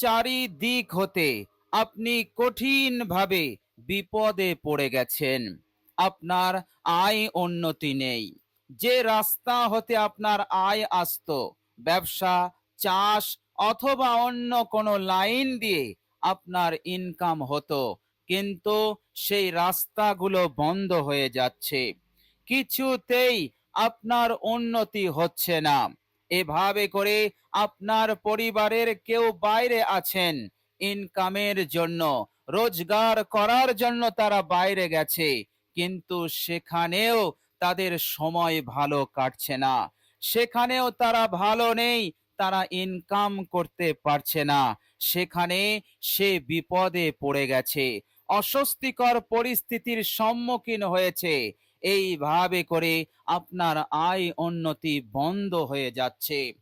চারিদিক হতে আপনি কঠিনভাবে বিপদে পড়ে গেছেন। আপনার আয় উন্নতি নেই। যে রাস্তা হতে আপনার আয় আসত, ব্যবসা, চাষ অথবা অন্য কোনো লাইন দিয়ে আপনার ইনকাম হতো, কিন্তু সেই রাস্তাগুলো বন্ধ হয়ে যাচ্ছে। কিছুতেই আপনার উন্নতি হচ্ছে না। এভাবে করে আপনার পরিবারের কেউ বাইরে আছেন ইনকামের জন্য, রোজগার করার জন্য তারা বাইরে গেছে, কিন্তু সেখানেও তাদের সময় ভালো কাটছে না। সেখানেও তারা ভালো নেই, তারা ইনকাম করতে পারছে না। সেখানে সে বিপদে পড়ে গেছে। অস্বস্তিকর পরিস্থিতির সম্মুখীন হয়েছে। এইভাবে করে আপনার আয় উন্নতি বন্ধ হয়ে যাচ্ছে।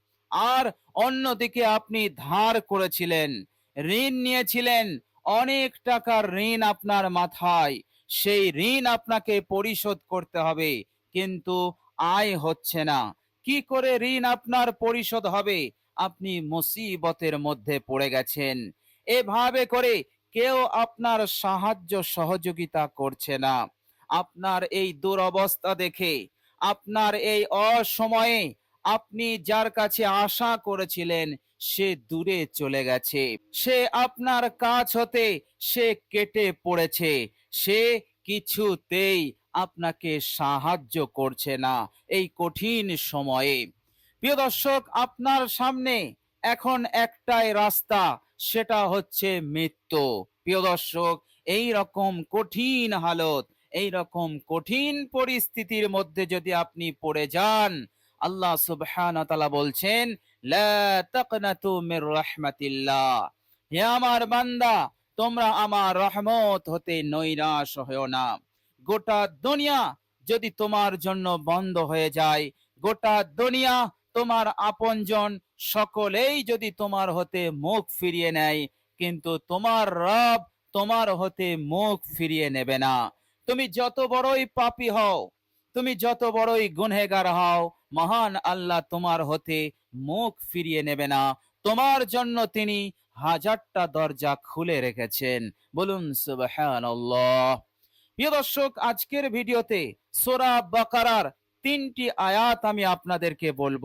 আর অন্যদিকে আপনি ধার করেছিলেন, ঋণ নিয়েছিলেন, অনেক টাকার ঋণ আপনার মাথায়, সেই ঋণ আপনাকে পরিশোধ করতে হবে, কিন্তু আয় হচ্ছে না। কি করে ঋণ আপনার পরিশোধ হবে? আপনি মুসিবতের মধ্যে পড়ে গেছেন। এভাবে করে কেউ আপনার সাহায্য সহযোগিতা করছে না। আপনার এই দুরবস্থা দেখে, আপনার এই অসময়ে আপনি যার কাছে আশা করেছিলেন, সে দূরে চলে গেছে। সে আপনার কাছ হতে সে কেটে পড়েছে। সে কিছুতেই আপনাকে সাহায্য করছে না এই কঠিন সময়ে। প্রিয় দর্শক, আপনার সামনে এখন একটাই রাস্তা, সেটা হচ্ছে মৃত্যু। প্রিয় দর্শক এই রকম কঠিন হালত এই রকম কঠিন পরিস্থিতির মধ্যে যদি আপনি পড়ে যান, আল্লাহ সুবহানাহু বলছেন, লা তাকনাতু মির রাহমাতিল্লাহ। হে আমার বান্দা, তোমরা আমার রহমত হতে নৈরাশ হয়েও না। গোটা দুনিয়া যদি তোমার জন্য বন্ধ হয়ে যায়, গোটা দুনিয়া তোমার আপনজন সকলেই যদি তোমার হতে মুখ ফিরিয়ে নেয়, কিন্তু তোমার রব তোমার হতে মুখ ফিরিয়ে নেবে না। তুমি যত বড়ই পাপী হও, তুমি যত বড়ই গুনহেগার হও, মহান আল্লাহ তোমার হতে মুখ ফিরিয়ে নেবে না। তোমার জন্য তিনি হাজারটা দরজা খুলে রেখেছেন। বলুন প্রিয় দর্শক, আজকের ভিডিওতে সোরা বাকারার তিনটি আয়াত আমি আপনাদেরকে বলব।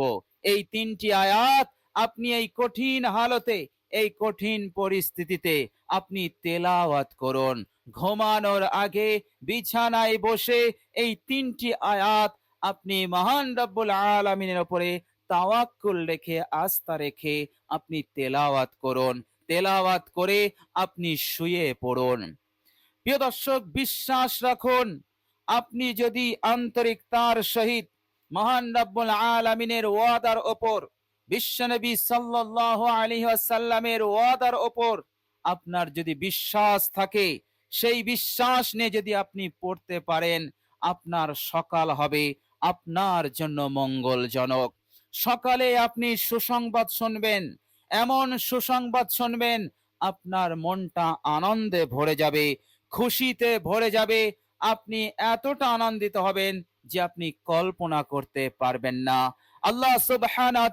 এই তিনটি আয়াত আপনি এই কঠিন হালতে এই কঠিন পরিস্থিতিতে আপনি তেলাওয়াত করুন। ঘুমানোর আগে বিছানায় বসে এই তিনটি আয়াত আপনি মহান রব্বুল আলমিনের ওপরে তাওয়াক্কুল রেখে, আস্থা রেখে আপনি তেলাওয়াত করুন। তেলাওয়াত করে আপনি শুয়ে পড়ুন। প্রিয় দর্শক, বিশ্বাস রাখুন, আপনি যদি আন্তরিকতার সহিত মহান রব্বুল আলমিনের ওয়াদার ওপর বিশ্বনবী সাল্লাল্লাহু আলাইহি ওয়াসাল্লামের ওয়াদার ওপর আপনার যদি বিশ্বাস থাকে, সেই বিশ্বাস নিয়ে যদি আপনি পড়তে পারেন, আপনার সকাল হবে, আপনার জন্য মঙ্গলজনক। সকালে আপনি সুসংবাদ শুনবেন, এমন সুসংবাদ শুনবেন, আপনার মনটা আনন্দে ভরে যাবে, খুশিতে ভরে যাবে, আপনি এতটা আনন্দিত হবেন যে আপনি কল্পনা করতে পারবেন না। আল্লাহ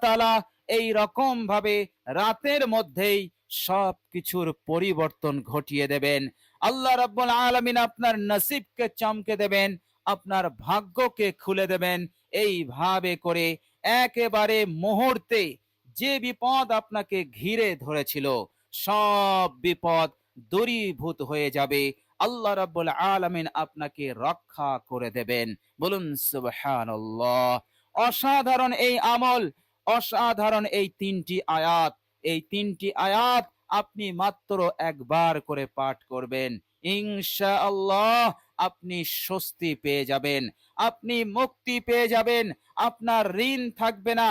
তাআলা এই রকম ভাবে রাতের মধ্যেই সব কিছুর পরিবর্তন ঘটিয়ে দেবেন। আল্লাহ রাব্বুল আলামিন আপনার নসিবকে চমকে দেবেন, আপনার ভাগ্যকে খুলে দেবেন। এইভাবে করে একেবারে মুহূর্তে যে বিপদ আপনাকে ঘিরে ধরেছিল, সব বিপদ দূরীভূত হয়ে যাবে। আল্লাহ রাব্বুল আলামিন আপনাকে রক্ষা করে দেবেন। বলুন সুবহানাল্লাহ। অসাধারণ এই আমল, অসাধারণ এই তিনটি আয়াত। এই তিনটি আয়াত আপনি মাত্র একবার করে পাঠ করবেন। ইনশাআল্লাহ আপনি স্বস্তি পেয়ে যাবেন, আপনি মুক্তি পেয়ে যাবেন, আপনার ঋণ থাকবে না,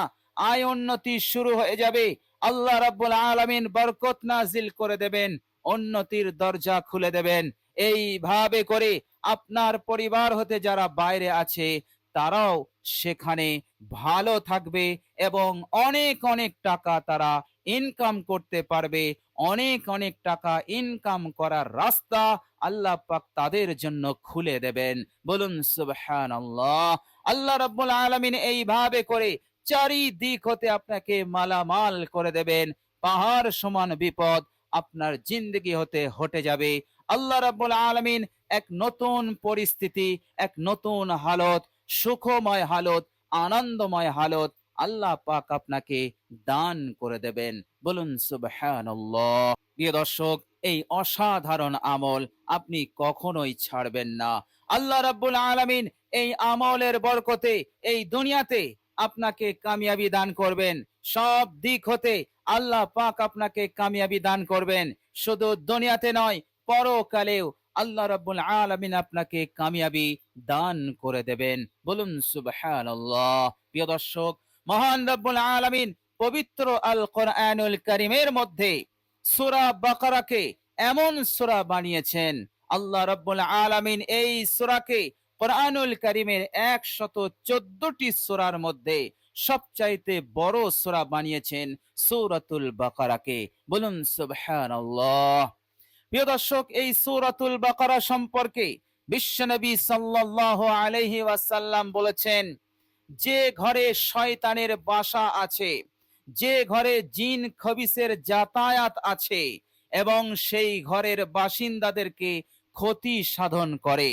আয় উন্নতি শুরু হয়ে যাবে। আল্লাহ রাব্বুল আলামিন বরকত নাজিল করে দেবেন, উন্নতির দরজা খুলে দেবেন। এইভাবে করে আপনার পরিবার হতে যারা বাইরে আছে তারাও সেখানে ভালো থাকবে এবং অনেক অনেক টাকা তারা ইনকাম করতে পারবে। অনেক অনেক টাকা ইনকাম করার রাস্তা আল্লাহ পাক তাদের জন্য খুলে দেবেন। বলুন, সুবহানাল্লাহ। আল্লাহ রাব্বুল আলামিন এইভাবে করে চারিদিক হতে আপনাকে মালামাল করে দেবেন। পাহাড় সমান বিপদ আপনার জিন্দগি হতে হটে যাবে। আল্লাহ রাব্বুল আলামিন এক নতুন পরিস্থিতি, এক নতুন হালত সুখময় হালত, আনন্দময় হালত আল্লাহ পাক আপনাকে দান করে দেবেন। বলুন প্রিয় দর্শক, এই অসাধারণ আমল আপনি কখনোই ছাড়বেন না। আল্লাহ রাব্বুল আলামিন এই আমলের বরকতে এই দুনিয়াতে আপনাকে কামিয়াবি দান করবেন। সব দিক হতে আল্লাহ পাক আপনাকে কামিয়াবি দান করবেন। শুধু দুনিয়াতে নয়, পরকালেও আল্লাহ রাব্বুল আলামিন আপনাকে কামিয়াবি দান করে দেবেন। বলুন, সুবহানাল্লাহ। প্রিয় দর্শক, মহান রাব্বুল আলামিন পবিত্র আল কোরআনুল কারীমের মধ্যে সূরা বাকারাকে এমন সূরা বানিয়েছেন। আল্লাহ রাব্বুল আলামিন এই সূরাকে কোরআনুল কারীমের একশত চোদ্দটি সূরার মধ্যে সবচাইতে বড় সূরা বানিয়েছেন সূরাতুল বাকারাকে। বলুন, সুবহানাল্লাহ। প্রিয় দর্শক, এই সূরাতুল বাকারা সম্পর্কে বিশ্বনবী সাল্লাল্লাহু আলাইহি ওয়াসাল্লাম বলেছেন, যে ঘরে শয়তানের বাসা আছে, যে ঘরে জিন খবিসের যাতায়াত আছে এবং সেই ঘরের বাসিন্দাদেরকে ক্ষতি সাধন করে।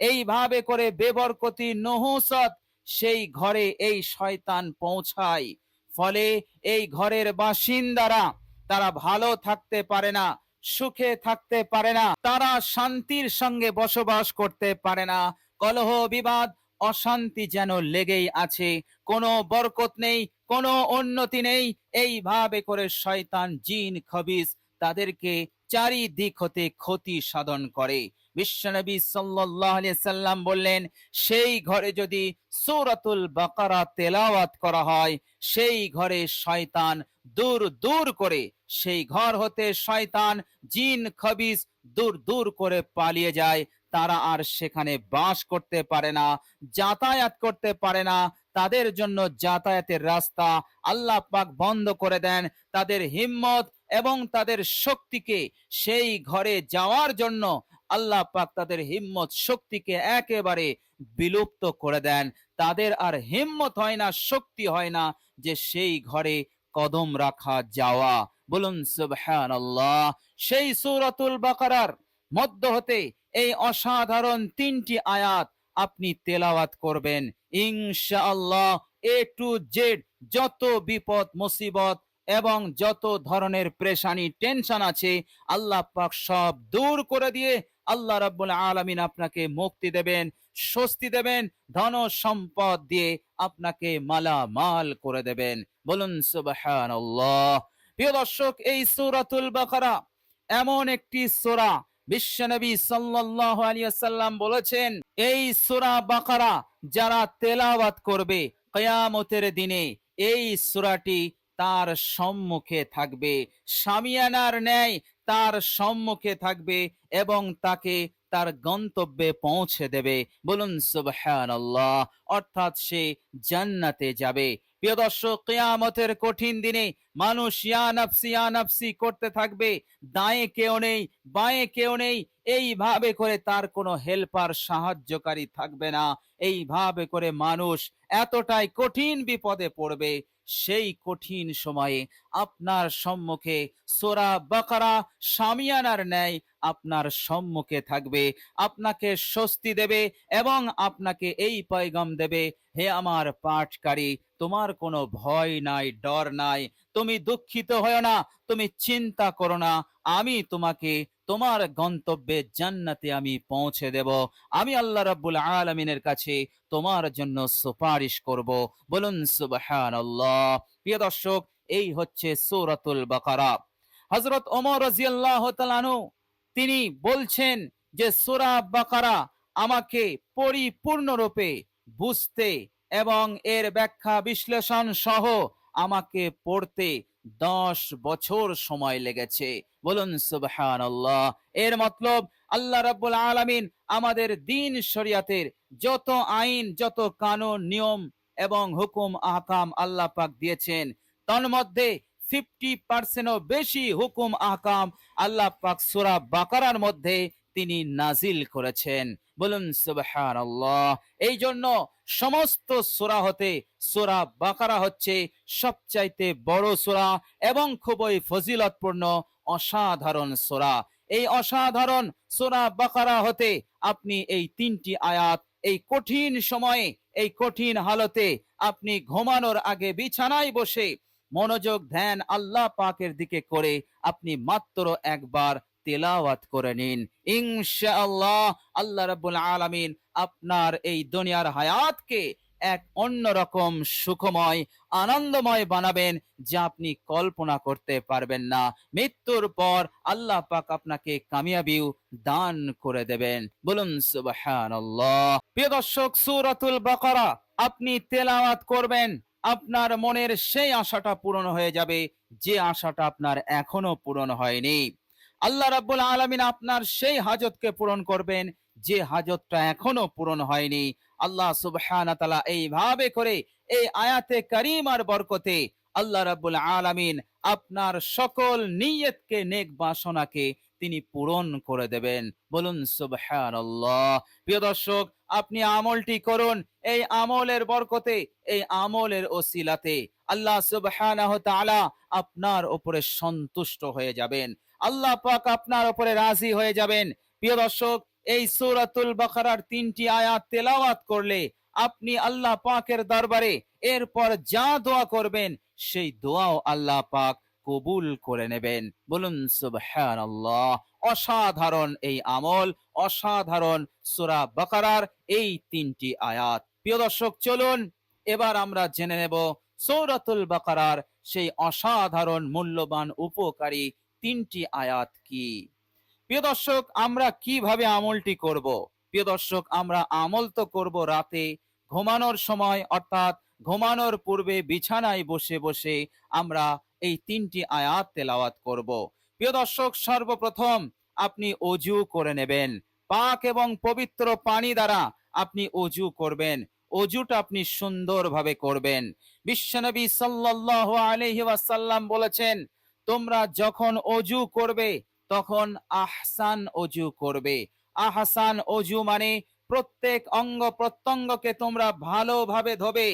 এইভাবে করে বেবরকতি নহসত সেই ঘরে এই শয়তান পৌঁছায়। ফলে এই ঘরের বাসিন্দারা, তারা ভালো থাকতে পারে না সুখে থাকতে পারে না। তারা শান্তির সঙ্গে বসবাস করতে পারে না। কলহ, বিবাদ, অশান্তি যেন লেগেই আছে। কোনো বরকত নেই, কোনো উন্নতি নেই। এইভাবে করে শয়তান জিন, খবিস তাদেরকে চারিদিক হতে ক্ষতি সাধন করে। বিশ্বনবী সাল্লাম বললেন, সেই ঘরে যদি সূরাতুল বাকারা তেলাওয়াত করা হয়, সেই ঘরে শয়তান দূর দূর করে, সেই ঘর হতে শয়তান জিন, খবিস দূর দূর করে পালিয়ে যায়। তারা আর সেখানে বাস করতে পারে না, যাতায়াত করতে পারে না। তাদের জন্য যাতায়াতের রাস্তা আল্লাহ পাক বন্ধ করে দেন। তাদের হিম্মত এবং তাদের শক্তিকে সেই ঘরে যাওয়ার জন্য আল্লাহ পাক তাদের হিম্মত শক্তিকে একেবারে বিলুপ্ত করে দেন। তাদের আর হিম্মত হয় না, শক্তি হয় না যে সেই ঘরে কদম রাখা যাওয়া। বলুন, সুবহানাল্লাহ। সেই সূরাতুল বাকারার মধ্য হতে এই অসাধারণ তিনটি আয়াত আপনি তেলাওয়াত করবেন। ইনশাআল্লাহ, এ টু জেড যত বিপদ, মুসিবত এবং যত ধরনের প্রেশানি, টেনশন আছে, আল্লাহ পাক সব দূর করে দিয়ে আল্লাহ রাব্বুল আলামিন আপনাকে মুক্তি দেবেন, স্বস্তি দেবেন, ধন সম্পদ দিয়ে আপনাকে মালামাল করে দেবেন। বলুন সুবহানাল্লাহ। প্রিয় দর্শক, এই সূরাতুল বাকারা এমন একটি সূরা বিশ্বনবী সাল্লাল্লাহু আলাইহি ওয়াসাল্লাম বলেছেন, এই সূরা বাকারা যারা তেলাওয়াত করবে কিয়ামতের দিনে, এই সূরাটি তার সম্মুখে থাকবে। সামিয়ানার ন্যায় তার সম্মুখে থাকবে এবং তাকে তার গন্তব্যে পৌঁছে দেবে। বলুন, সুবহানাল্লাহ। অর্থাৎ সে জান্নাতে যাবে। প্রিয় দর্শক, কিয়ামতের কঠিন দিনে মানুষ করতে থাকবে। দায়ে কেউ নেই, বাঁয়ে কেউ নেই। এইভাবে করে তার কোনো হেল্পার, সাহায্যকারী থাকবে না। এইভাবে করে মানুষ এতটাই কঠিন বিপদে পড়বে সেই কঠিন সময়ে আপনার সম্মুখে সোরা বাকারা সামিয়ানার ন্যায় আপনার সম্মুখে থাকবে, আপনাকে স্বস্তি দেবে এবং আপনাকে এই পয়গম দেবে, হে আমার পাঠকারী, তোমার কোনো ভয় নাই, ডর নাই তুমি দুঃখিত হয় না, তুমি চিন্তা করো না। আমি তোমাকে, তোমার গন্তব্যে জান্নাতে আমি পৌঁছে দেব। আমি আল্লাহ রাব্বুল আলামিনের কাছে তোমার জন্য সুপারিশ করব। বলুন, সুবহানাল্লাহ। প্রিয় দর্শক, এই হচ্ছে সূরাতুল বাকারা। হযরত ওমর রাদিয়াল্লাহু তাআলা তিনি বলছেন যে, সূরা বাকারা আমাকে পরিপূর্ণরূপে বুঝতে এবং এর ব্যাখ্যা বিশ্লেষণ সহ আমাকে পড়তে দশ বছর সময় লেগেছে। বলুন, সুবহানাল্লাহ। এর মতলব, আল্লাহ রাব্বুল আলামিন আমাদের দিন শরিয়াতের যত আইন, যত কানুন, নিয়ম এবং হুকুম, আহকাম আল্লাহ পাক দিয়েছেন, তন্মধ্যে ফিফটি পার্সেন্টও বেশি হুকুম, আহকাম আল্লাহ পাক সূরা বাকারার মধ্যে তিনি নাজিল করেছেন। বলুন, সুবহানাল্লাহ। এই জন্য সমস্ত সূরা হতে, সূরা বাকারা হচ্ছে সবচাইতে বড় সূরা এবং খুবই ফজিলতপূর্ণ, অসাধারণ সূরা। এই অসাধারণ সূরা বাকারা হতে আপনি এই তিনটি আয়াত, এই কঠিন সময়ে, এই কঠিন হালতে আপনি ঘুমানোর আগে বিছানায় বসে মনোযোগ ধ্যান আল্লাহ পাকের দিকে করে আপনি মাত্র একবার তেলাওয়াত করে নিন। ইনশাআল্লাহ আল্লাহ রাব্বুল আলামিন আপনার এই দুনিয়ার হায়াতকে এক অন্যরকম সুখময়, আনন্দময় বানাবেন যা আপনি কল্পনা করতে পারবেন না। মৃত্যুর পর আল্লাহ পাক আপনাকে কামিয়াবিও দান করে দেবেন। বলুন, সুবহানাল্লাহ। প্রিয় দর্শক, সূরাতুল বাকারা, আপনি তেলাওয়াত করবেন, আপনার মনের সেই আশাটা পূরণ হয়ে যাবে, যে আশাটা আপনার এখনও পূরণ হয়নি। আল্লাহ রাব্বুল আলামিন আপনার সেই হাজতকে পূরণ করবেন, যে হাজতটা এখনও পূরণ হয়নি। আল্লাহ সুবহানাহু তাআলা এইভাবে করে এই আয়াতে কারিমার বরকতে আল্লাহ রাব্বুল আলামিন আপনার সকল নিয়তকে, নেক বাসনাকে তিনি পূরণ করে দেবেন। বলুন, সুবহানাল্লাহ। প্রিয় দর্শক, আপনি আমলটি করুন, এই আমলের বরকতে, এই আমলের ওসিলাতে। আল্লাহ সুবহানাহু তাআলা আপনার উপরে সন্তুষ্ট হয়ে যাবেন। আল্লাহ পাক আপনার উপরে রাজি হয়ে যাবেন। প্রিয় দর্শক, এই সূরাতুল বাকারার তিনটি আয়াত তেলাওয়াত করলে আপনি আল্লাহ পাকের দরবারে এরপর যা দোয়া করবেন, সেই দোয়াও আল্লাহ পাক কবুল করে নেবেন। বলুন, সুবহানাল্লাহ। অসাধারণ এই আমল, অসাধারণ সূরা বাকারার এই তিনটি আয়াত। প্রিয় দর্শক, চলুন, এবার আমরা জেনে নেব সূরাতুল বাকারার সেই অসাধারণ, মূল্যবান, উপকারী তিনটি আয়াত কি? প্রিয় দর্শক, আমরা কীভাবে আমলটি করব? প্রিয় দর্শক, আমরা আমল তো করব রাতে, ঘুমানোর সময়, অর্থাৎ ঘুমানোর পূর্বে বিছানায় বসে বসে আমরা এই তিনটি আয়াত তেলাওয়াত করব। প্রিয় দর্শক, সর্বপ্রথম আপনি অজু করে নেবেন। পাক এবং পবিত্র পানি দ্বারা আপনি অজু করবেন। অজুটা আপনি সুন্দরভাবে করবেন। বিশ্বনবী সাল্লাল্লাহু আলাইহি ওয়াসাল্লাম বলেছেন তোমরা যখন অজু করবে, তখন আহসান অজু করবে। আহসান অজু মানে প্রত্যেক অঙ্গ প্রত্যঙ্গকে তোমরা ভালোভাবে ধোবে।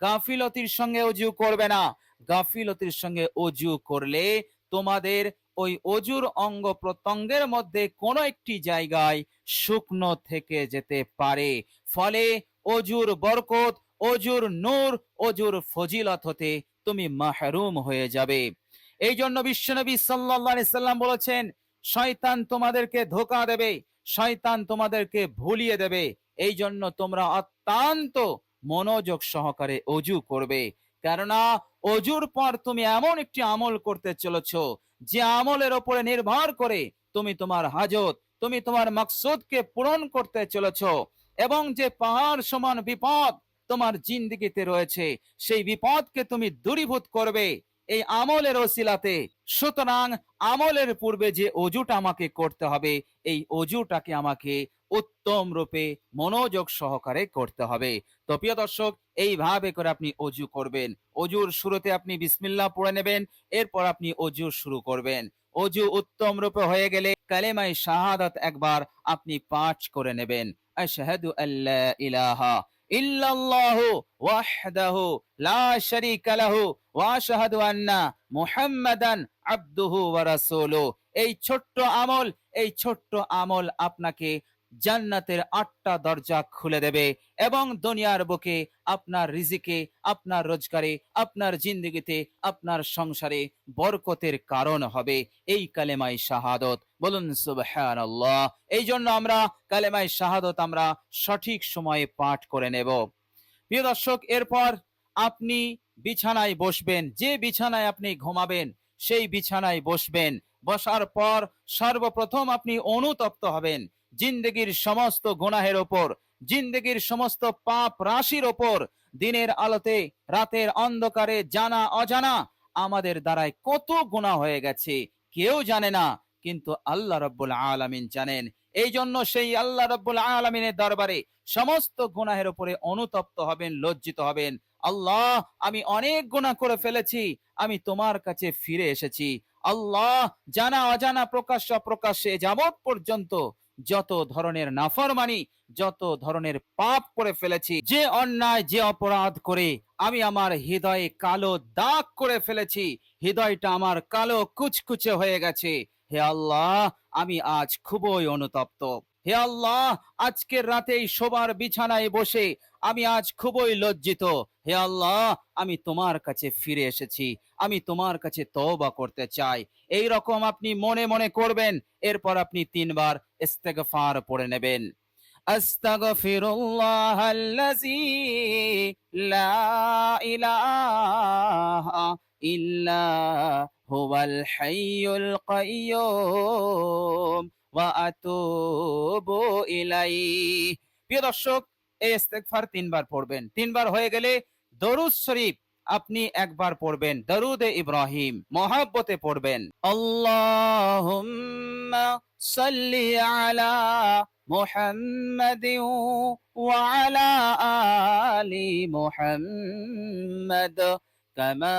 গাফিলতির সঙ্গে অজু করবে না। গাফিলতির সঙ্গে অজু করলে তোমাদের ওই অজুর অঙ্গ প্রত্যঙ্গের মধ্যে কোনো একটি জায়গায় শুকনো থেকে যেতে পারে। ফলে অজুর বরকত, অজুর নূর, অজুর ফজিলত হতে তুমি মাহরুম হয়ে যাবে। এই জন্য বিশ্বনবী সাল্লাম বলেছেন, শয়তান তোমাদেরকে ধোকা দেবে, শয়তান তোমাদেরকে ভুলিয়ে দেবে। এই জন্য তোমরা অত্যন্ত মনোযোগ সহকারে অজু করবে। কেননা অজুর পর তুমি এমন একটি আমল করতে চলেছ, যে আমলের ওপরে নির্ভর করে তুমি তোমার হাজত, তুমি তোমার মাকসুদকে পূরণ করতে চলেছ এবং যে পাহাড় সমান বিপদ তোমার জিন্দিগিতে রয়েছে, সেই বিপদকে তুমি দূরীভূত করবে। এই আমলের ওসিলাতে। সুতরাং আমলের পূর্বে যে অজুটা আমাকে করতে হবে, এই অজুটাকে আমাকে উত্তম রূপে মনোযোগ সহকারে করতে হবে। তো প্রিয় দর্শক, এইভাবে করে আপনি অজু করবেন। অজুর শুরুতে আপনি বিসমিল্লাহ পড়ে নেবেন, এরপর আপনি অজু শুরু করবেন। অজু উত্তম রূপে হয়ে গেলে কালেমাই শাহাদাত একবার আপনি পাঠ করে নেবেন। আশহাদু আল্লা ইলাহা ইল্লাল্লাহু ওয়াহদাহু লা শারীকা লাহু ওয়া আশহাদু আন্না মুহাম্মাদান আবদুহু ওয়া রাসূলুহু এই ছোট্ট আমল, এই ছোট্ট আমল আপনাকে জান্নাতের আটটা দরজা খুলে দেবে এবং দুনিয়ার বুকে আপনার রিজিকে, আপনার রোজগারে, আপনার জিন্দগিতে, আপনার সংসারে বরকতের কারণ হবে এই কালেমাই শাহাদত। বলুন সুবহানাল্লাহ। এই জন্য আমরা কালেমাই শাহাদত আমরা সঠিক সময়ে পাঠ করে নেব। প্রিয় দর্শক, এরপর আপনি বিছানায় বসবেন, যে বিছানায় আপনি ঘুমাবেন, সেই বিছানায় বসবেন। বসার পর সর্বপ্রথম আপনি অনুতপ্ত হবেন জিন্দগির সমস্ত গুনাহের ওপর, জিন্দগির সমস্ত পাপ রাশির ওপর। দিনের আলোতে, রাতের অন্ধকারে জানা অজানা আমাদের দ্বারায় কত গুনাহ হয়ে গেছে, কেউ জানে না, কিন্তু আল্লাহ রব্বুল আলামিন জানেন। এই জন্য সেই আল্লাহ রব্বুল আলামিনের দরবারে সমস্ত গুনাহের উপরে অনুতপ্ত হবেন, লজ্জিত হবেন। আল্লাহ, আমি অনেক গুনাহ করে ফেলেছি, আমি তোমার কাছে ফিরে এসেছি। আল্লাহ, জানা, অজানা প্রকাশ্য প্রকাশ্যে যাবৎ পর্যন্ত যত ধরনের নাফরমানি, যত ধরনের পাপ করে ফেলেছি, যে অন্যায়, যে অপরাধ করে আমি আমার হৃদয়ে কালো দাগ করে ফেলেছি, হৃদয়টা আমার কালো কুচকুচে হয়ে গেছে। হে আল্লাহ আমি আজ খুবই অনুতপ্ত। হে আল্লাহ, আজকের রাতেই শোবার বিছানায় বসে আমি আজ খুবই লজ্জিত। হে আল্লাহ, আমি তোমার কাছে ফিরে এসেছি। আমি তোমার কাছে তওবা করতে চাই। এই রকম আপনি মনে মনে করবেন, এরপর আপনি তিনবার ইস্তেগফার পড়ে নেবেন। আস্তাগফিরুল্লাহ আল্লাযী লা ইলাহা ইল্লা হুয়াল হাইয়ুল কাইয়্যুম ওয়া আতুবু প্রিয় দর্শক, এই ইস্তেগফার তিনবার পড়বেন। তিনবার হয়ে গেলে দরুদ শরীফ আপনি একবার পড়বেন। দরুদে ইব্রাহিম, মহাব্বতে পড়বেন। আল্লাহুম্মা সাল্লি আলা মুহাম্মাদিন ওয়া আলা আলি মুহাম্মাদ কামা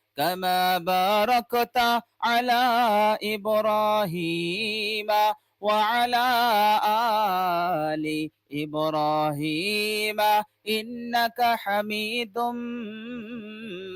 كما باركت على إبراهيم وعلى آل إبراهيم إنك حميد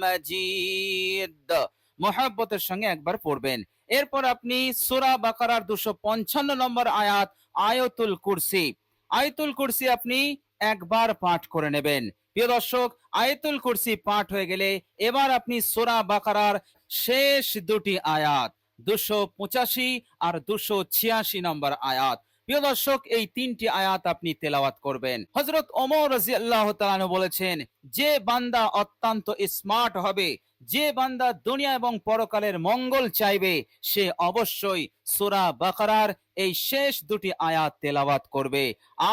مجيد মহাব্বতের সঙ্গে একবার পড়বেন এরপর আপনি সূরা বাকারার দুশো পঞ্চান্ন নম্বর আয়াত আয়াতুল কুরসি আয়াতুল কুরসি আপনি একবার পাঠ করে নেবেন। প্রিয় দর্শক, আয়তুল কুরসি পাঠ হয়ে গেলে এবার আপনি সোরা বাকারার শেষ দুটি আয়াত, দুশো পঁচাশি আর দুশো ছিয়াশি নম্বর আয়াত। প্রিয় দর্শক, এই তিনটি আয়াত আপনি তেলাওয়াত করবেন। হজরত ওমর রাজি আল্লাহ বলেছেন, যে বান্দা অত্যন্ত স্মার্ট হবে, যে বান্দা দুনিয়া এবং পরকালের মঙ্গল চাইবে, সে অবশ্যই সুরা বাকারার এই শেষ দুটি আয়াত তেলাওয়াত করবে।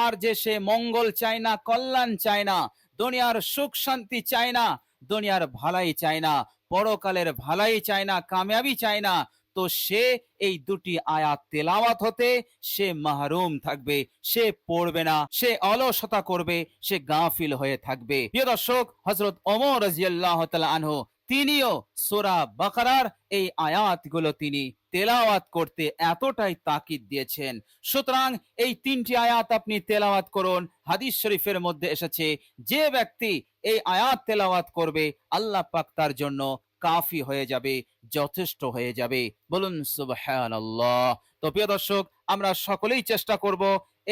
আর যে সে মঙ্গল চায় না, কল্যাণ চায় না, দুনিয়ার সুখ শান্তি চায় না, দুনিয়ার ভালাই চায় না, পরকালের ভালাই চায় না, কামিয়াবি চায় না তো সে এই দুটি আয়াত তেলাওয়াত হতে সে মাহরুম থাকবে, সে পড়বে না, সে অলসতা করবে, সে গাফিল হয়ে থাকবে। প্রিয় দর্শক হজরত ওমর রাজিয়াল্লাহ আনহু, তিনিও সোরা বাকারার এই আয়াতগুলো তিনি তেলাওয়াত করতে এতটাই তাকিদ দিয়েছেন। সুতরাং এই তিনটি আয়াত আপনি তেলাওয়াত করুন, হাদিস শরীফের মধ্যে এসেছে, যে ব্যক্তি এই আয়াত তেলাওয়াত করবে, আল্লাহ পাক তার জন্য কাফি হয়ে যাবে, যথেষ্ট হয়ে যাবে। বলুন, সুবহানাল্লাহ। তো প্রিয় দর্শক, আমরা সকলেই চেষ্টা করব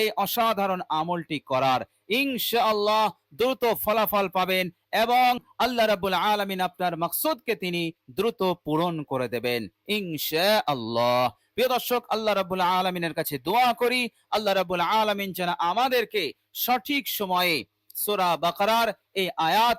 এই অসাধারণ আমলটি করার। ইনশাআল্লাহ দ্রুত ফলাফল পাবেন এবং আল্লাহ রাবুল আলমিন আপনার মাকসুদকে তিনি দ্রুত পূরণ করে দেবেন। ইনশাআল্লাহ। প্রিয় দর্শক, আল্লাহ রাব্বুল আলামিনের কাছে দোয়া করি। আল্লাহ রাব্বুল আলামিন যেন আমাদেরকে সঠিক সময়ে সোরা বাকারার এই আয়াত